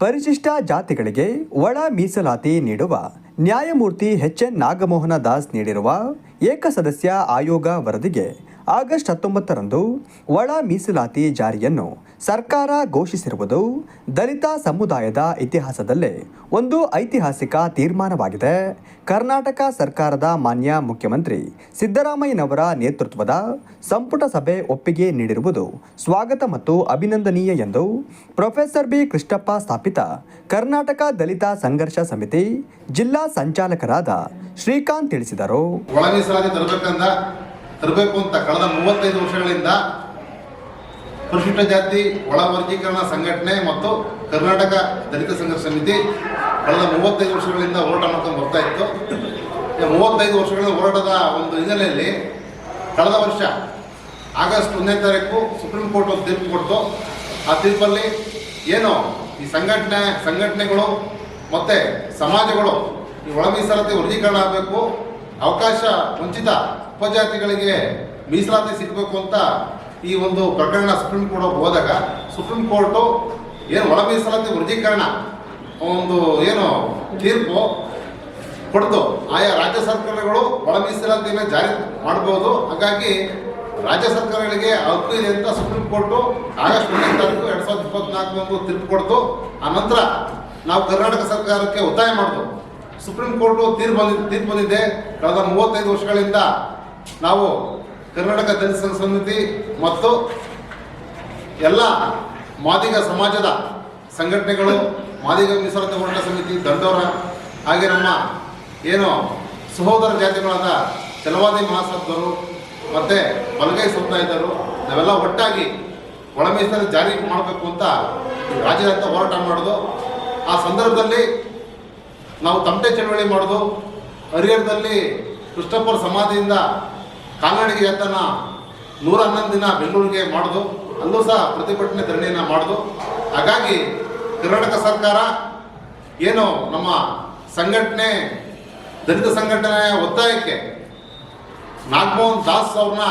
ಪರಿಶಿಷ್ಟ ಜಾತಿಗಳಿಗೆ ಒಳ ಮೀಸಲಾತಿ ನೀಡುವ ನ್ಯಾಯಮೂರ್ತಿ ಎಚ್ ಎನ್ ನಾಗಮೋಹನ ದಾಸ್ ನೀಡಿರುವ ಏಕಸದಸ್ಯ ಆಯೋಗ ವರದಿಗೆ ಆಗಸ್ಟ್ ಹತ್ತೊಂಬತ್ತರಂದು ಒಳ ಮೀಸಲಾತಿ ಜಾರಿಯನ್ನು ಸರ್ಕಾರ ಘೋಷಿಸಿರುವುದು ದಲಿತ ಸಮುದಾಯದ ಇತಿಹಾಸದಲ್ಲೇ ಒಂದು ಐತಿಹಾಸಿಕ ತೀರ್ಮಾನವಾಗಿದೆ. ಕರ್ನಾಟಕ ಸರ್ಕಾರದ ಮಾನ್ಯ ಮುಖ್ಯಮಂತ್ರಿ ಸಿದ್ದರಾಮಯ್ಯನವರ ನೇತೃತ್ವದ ಸಂಪುಟ ಸಭೆ ಒಪ್ಪಿಗೆ ನೀಡಿರುವುದು ಸ್ವಾಗತ ಮತ್ತು ಅಭಿನಂದನೀಯ ಎಂದು ಪ್ರೊಫೆಸರ್ ಬಿ ಕೃಷ್ಣಪ್ಪ ಸ್ಥಾಪಿತ ಕರ್ನಾಟಕ ದಲಿತ ಸಂಘರ್ಷ ಸಮಿತಿ ಜಿಲ್ಲಾ ಸಂಚಾಲಕರಾದ ಶ್ರೀಕಾಂತ್ ತಿಳಿಸಿದರು. ತರಬೇಕು ಅಂತ ಕಳೆದ ಮೂವತ್ತೈದು ವರ್ಷಗಳಿಂದ ಪರಿಶಿಷ್ಟ ಜಾತಿ, ಒಳ ವರ್ಗೀಕರಣ ಸಂಘಟನೆ ಮತ್ತು ಕರ್ನಾಟಕ ದಲಿತ ಸಂಘರ್ಷ ಸಮಿತಿ ಕಳೆದ ಮೂವತ್ತೈದು ವರ್ಷಗಳಿಂದ ಹೋರಾಟ ಮಾಡ್ಕೊಂಡು ಬರ್ತಾ ಇತ್ತು. ಮೂವತ್ತೈದು ವರ್ಷಗಳ ಹೋರಾಟದ ಒಂದು ಹಿನ್ನೆಲೆಯಲ್ಲಿ ಕಳೆದ ವರ್ಷ ಆಗಸ್ಟ್ ಒಂದನೇ ತಾರೀಕು ಸುಪ್ರೀಂ ಕೋರ್ಟ್ ಒಂದು ತೀರ್ಪು ಕೊಡ್ತು. ಆ ತೀರ್ಪಲ್ಲಿ ಏನು ಈ ಸಂಘಟನೆ, ಸಂಘಟನೆಗಳು ಮತ್ತು ಸಮಾಜಗಳು ಈ ಒಳ ಮೀಸಲಾತಿ ವರ್ಗೀಕರಣ ಆಗಬೇಕು, ಅವಕಾಶ ವಂಚಿತ ಉಪಜಾತಿಗಳಿಗೆ ಮೀಸಲಾತಿ ಸಿಗಬೇಕು ಅಂತ ಈ ಒಂದು ಪ್ರಕರಣ ಸುಪ್ರೀಂ ಕೋರ್ಟ್ ಹೋದಾಗ, ಸುಪ್ರೀಂ ಕೋರ್ಟು ಏನು ಒಳ ಮೀಸಲಾತಿ ವೃದ್ಧೀಕರಣ ಒಂದು ಏನು ತೀರ್ಪು ಕೊಡ್ತು. ಆಯಾ ರಾಜ್ಯ ಸರ್ಕಾರಗಳು ಒಳ ಮೀಸಲಾತಿಯನ್ನು ಜಾರಿ ಮಾಡಬಹುದು ಹಾಗಾಗಿ ರಾಜ್ಯ ಸರ್ಕಾರಗಳಿಗೆ ಹಕ್ಕು ಇದೆ ಅಂತ ಸುಪ್ರೀಂ ಕೋರ್ಟು ಆಗಸ್ಟ್ ಒಂದನೇ ತಾರೀಕು ಎರಡ್ ಸಾವಿರದ ಇಪ್ಪತ್ನಾಲ್ಕು ಒಂದು ತೀರ್ಪು ಕೊಡ್ತು. ಆ ನಂತರ ನಾವು ಕರ್ನಾಟಕ ಸರ್ಕಾರಕ್ಕೆ ಒತ್ತಾಯ ಮಾಡಿದ್ವು ಸುಪ್ರೀಂ ಕೋರ್ಟು ತೀರ್ಪು ಬಂದಿದೆ. ತೀರ್ಪು ಬಂದಿದೆ. ಕಳೆದ ಮೂವತ್ತೈದು ವರ್ಷಗಳಿಂದ ನಾವು ಕರ್ನಾಟಕ ದಲಿತ ಸಮಿತಿ ಮತ್ತು ಎಲ್ಲ ಮಾದಿಗ ಸಮಾಜದ ಸಂಘಟನೆಗಳು, ಮಾದಿಗ ಮೀಸಲಾತಿ ಹೋರಾಟ ಸಮಿತಿ, ದಂಡೋರ ಹಾಗೆ ನಮ್ಮ ಏನು ಸಹೋದರ ಜಾತಿಗಳಾದ ಚಲವಾದಿ ಮಹಾಸಭರು ಮತ್ತು ಬಲಗೈ ಸಮುದಾಯದವರು ನಾವೆಲ್ಲ ಒಟ್ಟಾಗಿ ಒಳ ಮೀಸಲು ಜಾರಿ ಮಾಡಬೇಕು ಅಂತ ರಾಜ್ಯದಂತ ಹೋರಾಟ ಮಾಡೋದು. ಆ ಸಂದರ್ಭದಲ್ಲಿ ನಾವು ತಮಟೆ ಚಳವಳಿ ಮಾಡೋದು. ಹರಿಹರದಲ್ಲಿ ಕೃಷ್ಣಪ್ಪರ ಸಮಾಧಿಯಿಂದ ಕಾಲ್ನಡಿಗೆ ಯಾತನ ನೂರ ಹನ್ನೊಂದು ದಿನ ಬೆಂಗಳೂರಿಗೆ ಮಾಡಿದು, ಅಲ್ಲೂ ಸಹ ಪ್ರತಿಭಟನೆ ಧರಣಿಯನ್ನು ಮಾಡಿದು. ಹಾಗಾಗಿ ಕರ್ನಾಟಕ ಸರ್ಕಾರ ಏನು ನಮ್ಮ ಸಂಘಟನೆ, ದಲಿತ ಸಂಘಟನೆಯ ಒತ್ತಾಯಕ್ಕೆ ನಾಗಮೋಹನ್ ದಾಸ್ ಅವ್ರನ್ನ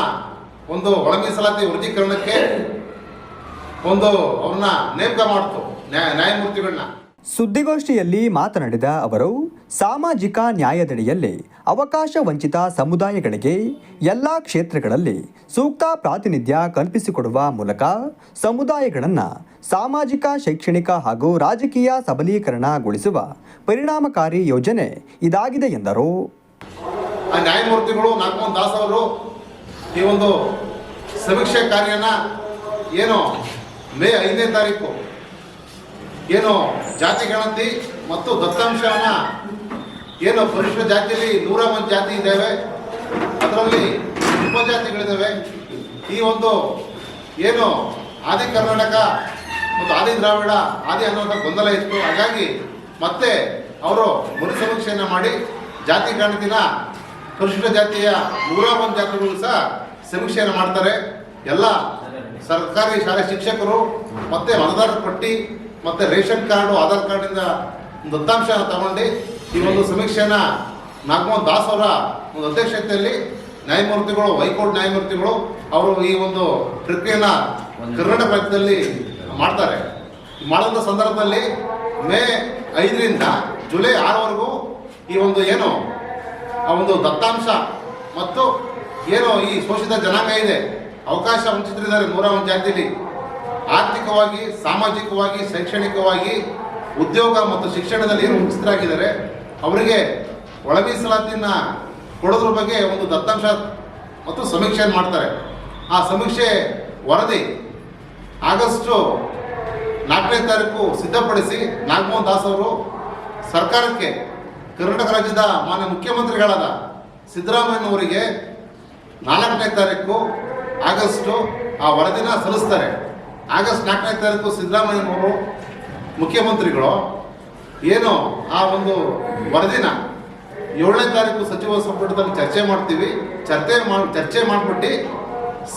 ಒಂದು ಒಳ ಮೀಸಲಾತಿ ವರ್ಗೀಕರಣಕ್ಕೆ ಒಂದು ಅವ್ರನ್ನ ನೇಮಕ ಮಾಡ್ತು ನ್ಯಾಯ ನ್ಯಾಯಮೂರ್ತಿಗಳನ್ನ ಸುದ್ದಿಗೋಷ್ಠಿಯಲ್ಲಿ ಮಾತನಾಡಿದ ಅವರು ಸಾಮಾಜಿಕ ನ್ಯಾಯದಡಿಯಲ್ಲಿ ಅವಕಾಶ ವಂಚಿತ ಸಮುದಾಯಗಳಿಗೆ ಎಲ್ಲ ಕ್ಷೇತ್ರಗಳಲ್ಲಿ ಸೂಕ್ತ ಪ್ರಾತಿನಿಧ್ಯ ಕಲ್ಪಿಸಿಕೊಡುವ ಮೂಲಕ ಸಮುದಾಯಗಳನ್ನು ಸಾಮಾಜಿಕ, ಶೈಕ್ಷಣಿಕ ಹಾಗೂ ರಾಜಕೀಯ ಸಬಲೀಕರಣಗೊಳಿಸುವ ಪರಿಣಾಮಕಾರಿ ಯೋಜನೆ ಇದಾಗಿದೆ ಎಂದರು. ನ್ಯಾಯಮೂರ್ತಿಗಳು ಅವರು ಈ ಒಂದು ಸಮೀಕ್ಷೆ ಕಾರ್ಯನ ಏನು ಮೇ ಐದನೇ ತಾರೀಕು ಏನು ಜಾತಿ ಗಣತಿ ಮತ್ತು ದತ್ತಾಂಶವನ್ನ ಏನು ಪರಿಶಿಷ್ಟ ಜಾತಿಯಲ್ಲಿ ನೂರ ಒಂದು ಜಾತಿ ಇದ್ದಾವೆ? ಅದರಲ್ಲಿ ಉಪಜಾತಿಗಳಿದ್ದಾವೆ ಈ ಒಂದು ಏನು ಆದಿ ಕರ್ನಾಟಕ ಮತ್ತು ಆದಿ ದ್ರಾವಿಡ, ಆದಿ ಅನ್ನುವಂಥ ಗೊಂದಲ ಇತ್ತು. ಹಾಗಾಗಿ ಮತ್ತೆ ಅವರು ಮರುಸಮೀಕ್ಷೆಯನ್ನು ಮಾಡಿ ಜಾತಿ ಗಣತಿನ ಪರಿಶಿಷ್ಟ ಜಾತಿಯ ನೂರ ಒಂದು ಜಾತಿಗಳು ಸಹ ಸಮೀಕ್ಷೆಯನ್ನು ಮಾಡ್ತಾರೆ. ಎಲ್ಲ ಸರ್ಕಾರಿ ಶಾಲೆ ಶಿಕ್ಷಕರು ಮತ್ತೆ ಮತದಾರರ ಪಟ್ಟಿ, ಮತ್ತೆ ರೇಷನ್ ಕಾರ್ಡು, ಆಧಾರ್ ಕಾರ್ಡಿಂದ ದತ್ತಾಂಶ ತಗೊಂಡು ಈ ಒಂದು ಸಮೀಕ್ಷೆನ ನಾಗಮೋಹನ್ ದಾಸ್ ಅವರ ಒಂದು ಅಧ್ಯಕ್ಷತೆಯಲ್ಲಿ ನ್ಯಾಯಮೂರ್ತಿಗಳು, ಹೈಕೋರ್ಟ್ ನ್ಯಾಯಮೂರ್ತಿಗಳು ಅವರು ಈ ಒಂದು ಪ್ರಕ್ರಿಯೆನ ಕರ್ನಾಟಕ ರಾಜ್ಯದಲ್ಲಿ ಮಾಡ್ತಾರೆ. ಮಾಡಿದ ಸಂದರ್ಭದಲ್ಲಿ ಮೇ ಐದರಿಂದ ಜುಲೈ ಆರವರೆಗೂ ಈ ಒಂದು ಏನು, ಆ ಒಂದು ದತ್ತಾಂಶ ಮತ್ತು ಏನು ಈ ಶೋಷಿತ ಜನಾಂಗ ಇದೆ, ಅವಕಾಶ ವಂಚಿತರಿದ್ದಾರೆ ನೂರ ಒಂದು ಜಾತಿಯಲ್ಲಿ ಆರ್ಥಿಕವಾಗಿ, ಸಾಮಾಜಿಕವಾಗಿ, ಶೈಕ್ಷಣಿಕವಾಗಿ ಉದ್ಯೋಗ ಮತ್ತು ಶಿಕ್ಷಣದಲ್ಲಿ ಏನು ವಂಚಿತರಾಗಿದ್ದಾರೆ ಅವರಿಗೆ ಒಳ ಮೀಸಲಾತಿನ ಕೊಡೋದ್ರ ಬಗ್ಗೆ ಒಂದು ದತ್ತಾಂಶ ಮತ್ತು ಸಮೀಕ್ಷೆಯನ್ನು ಮಾಡ್ತಾರೆ. ಆ ಸಮೀಕ್ಷೆ ವರದಿ ಆಗಸ್ಟು ನಾಲ್ಕನೇ ತಾರೀಕು ಸಿದ್ಧಪಡಿಸಿ ನಾಗಮೋಹನ್ ದಾಸ್ ಅವರು ಸರ್ಕಾರಕ್ಕೆ ಕರ್ನಾಟಕ ರಾಜ್ಯದ ಮಾನ್ಯ ಮುಖ್ಯಮಂತ್ರಿಗಳಾದ ಸಿದ್ದರಾಮಯ್ಯನವರಿಗೆ ನಾಲ್ಕನೇ ತಾರೀಕು ಆಗಸ್ಟು ಆ ವರದಿನ ಸಲ್ಲಿಸ್ತಾರೆ. ಆಗಸ್ಟ್ ನಾಲ್ಕನೇ ತಾರೀಕು ಸಿದ್ದರಾಮಯ್ಯನವರು ಮುಖ್ಯಮಂತ್ರಿಗಳು, ಏನು ಆ ಒಂದು ವರದಿನ ಏಳನೇ ತಾರೀಕು ಸಚಿವ ಸಂಪುಟದಲ್ಲಿ ಚರ್ಚೆ ಮಾಡ್ತೀವಿ ಚರ್ಚೆ ಮಾಡಿ ಚರ್ಚೆ ಮಾಡಿಬಿಟ್ಟು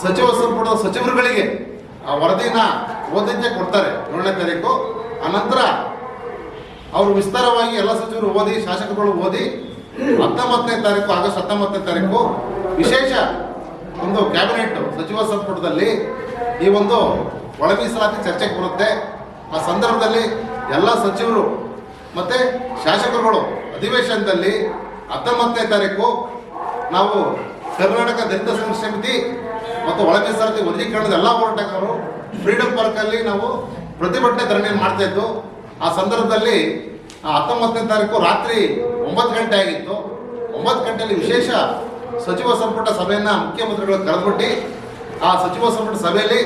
ಸಚಿವ ಸಂಪುಟದ ಸಚಿವರುಗಳಿಗೆ ಆ ವರದಿನ ಓದಕ್ಕೆ ಕೊಡ್ತಾರೆ ಏಳನೇ ತಾರೀಕು. ಅನಂತರ ಅವರು ವಿಸ್ತಾರವಾಗಿ ಎಲ್ಲ ಸಚಿವರು ಓದಿ, ಶಾಸಕರುಗಳು ಓದಿ, ಹತ್ತೊಂಬತ್ತನೇ ತಾರೀಕು, ಆಗಸ್ಟ್ ಹತ್ತೊಂಬತ್ತನೇ ತಾರೀಕು ವಿಶೇಷ ಒಂದು ಕ್ಯಾಬಿನೆಟ್ ಸಚಿವ ಸಂಪುಟದಲ್ಲಿ ಈ ಒಂದು ಒಳ ಮೀಸಲಾತಿ ಚರ್ಚೆಗೆ ಬರುತ್ತೆ. ಆ ಸಂದರ್ಭದಲ್ಲಿ ಎಲ್ಲ ಸಚಿವರು ಮತ್ತು ಶಾಸಕರುಗಳು ಅಧಿವೇಶನದಲ್ಲಿ ಹತ್ತೊಂಬತ್ತನೇ ತಾರೀಕು ನಾವು ಕರ್ನಾಟಕ ದಲಿತ ಸಂಘ ಸಮಿತಿ ಮತ್ತು ಒಳ ಮೀಸಲಾತಿ ವರ್ಗೀಕರಣದ ಎಲ್ಲ ಹೋರಾಟಗಾರರು ಫ್ರೀಡಂ ಪಾರ್ಕಲ್ಲಿ ನಾವು ಪ್ರತಿಭಟನೆ ಧರಣಿ ಮಾಡ್ತಾ ಇದ್ದು, ಆ ಸಂದರ್ಭದಲ್ಲಿ ಹತ್ತೊಂಬತ್ತನೇ ತಾರೀಕು ರಾತ್ರಿ ಒಂಬತ್ತು ಗಂಟೆ ಆಗಿತ್ತು. ಒಂಬತ್ತು ಗಂಟೆಯಲ್ಲಿ ವಿಶೇಷ ಸಚಿವ ಸಂಪುಟ ಸಭೆಯನ್ನು ಮುಖ್ಯಮಂತ್ರಿಗಳು ಕರೆದುಬಿಟ್ಟು ಆ ಸಚಿವ ಸಂಪುಟ ಸಭೆಯಲ್ಲಿ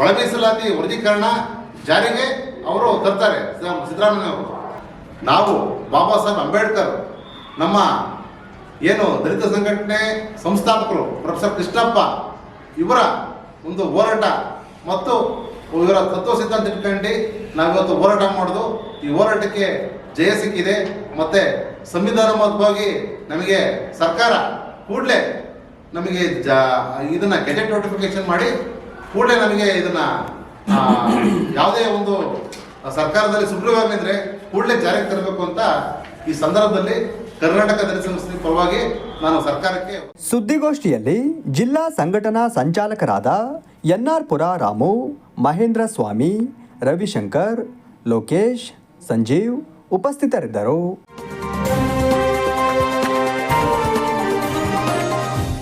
ಒಳ ಮೀಸಲಾತಿ ವರ್ಗೀಕರಣ ಜಾರಿಗೆ ಅವರು ತರ್ತಾರೆ ಸಿದ್ದರಾಮಯ್ಯ ಅವರು ನಾವು ಬಾಬಾ ಸಾಹೇಬ್ ಅಂಬೇಡ್ಕರ್, ನಮ್ಮ ಏನು ದಲಿತ ಸಂಘಟನೆ ಸಂಸ್ಥಾಪಕರು, ಪ್ರೊಫೆಸರ್ ಕೃಷ್ಣಪ್ಪ, ಇವರ ಒಂದು ಹೋರಾಟ ಮತ್ತು ಇವರ ತತ್ವ ಸಿದ್ಧಾಂತ ಇಟ್ಕೊಂಡು ನಾವಿವತ್ತು ಹೋರಾಟ ಮಾಡೋದು. ಈ ಹೋರಾಟಕ್ಕೆ ಜಯ ಸಿಕ್ಕಿದೆ. ಮತ್ತೆ ಸಂವಿಧಾನಬದ್ಧವಾಗಿ ನಮಗೆ ಸರ್ಕಾರ ಕೂಡಲೇ ನಮಗೆ ಜ ಇದನ್ನು ಗೆಜೆಟ್ ನೋಟಿಫಿಕೇಶನ್ ಮಾಡಿ ಕೂಡಲೇ ನಮಗೆ ಇದನ್ನು ಯಾವುದೇ ಸರ್ಕಾರದಲ್ಲಿ ಸುಗ್ರೀವಾಜ್ಞೆ ಕೂಡಲೇ ಜಾರಿಗೆ ತರಬೇಕು ಅಂತ ಈ ಸಂದರ್ಭದಲ್ಲಿ ಕರ್ನಾಟಕ ದಲಿತ ಪರವಾಗಿ ನಾನು ಸರ್ಕಾರಕ್ಕೆ ಸುದ್ದಿಗೋಷ್ಠಿಯಲ್ಲಿ ಜಿಲ್ಲಾ ಸಂಘಟನಾ ಸಂಚಾಲಕರಾದ ಎನ್ಆರ್ ಪುರ ರಾಮು, ಮಹೇಂದ್ರ ಸ್ವಾಮಿ, ರವಿಶಂಕರ್, ಲೋಕೇಶ್, ಸಂಜೀವ್ ಉಪಸ್ಥಿತರಿದ್ದರು.